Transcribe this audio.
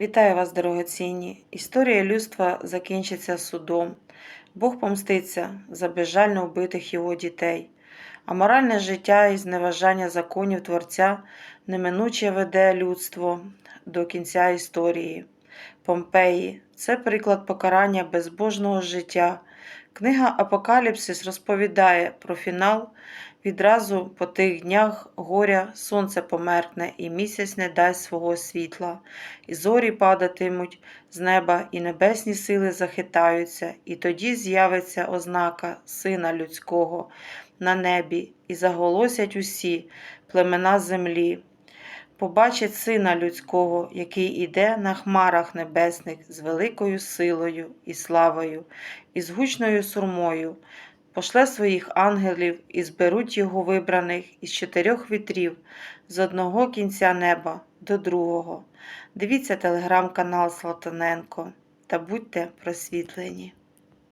Вітаю вас, дорогоцінні! Історія людства закінчиться судом. Бог помститься за безжально вбитих його дітей. А моральне життя і зневажання законів Творця неминуче веде людство до кінця історії. Помпеї це приклад покарання безбожного життя. Книга Апокаліпсис розповідає про фінал. Відразу по тих днях горя сонце померкне, і місяць не дасть свого світла, і зорі падатимуть з неба, і небесні сили захитаються, і тоді з'явиться ознака Сина Людського на небі, і заголосять усі племена землі. Побачать Сина Людського, який іде на хмарах небесних з великою силою і славою, і з гучною сурмою пошле своїх ангелів і зберуть його вибраних із чотирьох вітрів з одного кінця неба до другого. Дивіться телеграм-канал Слатоненко та будьте просвітлені.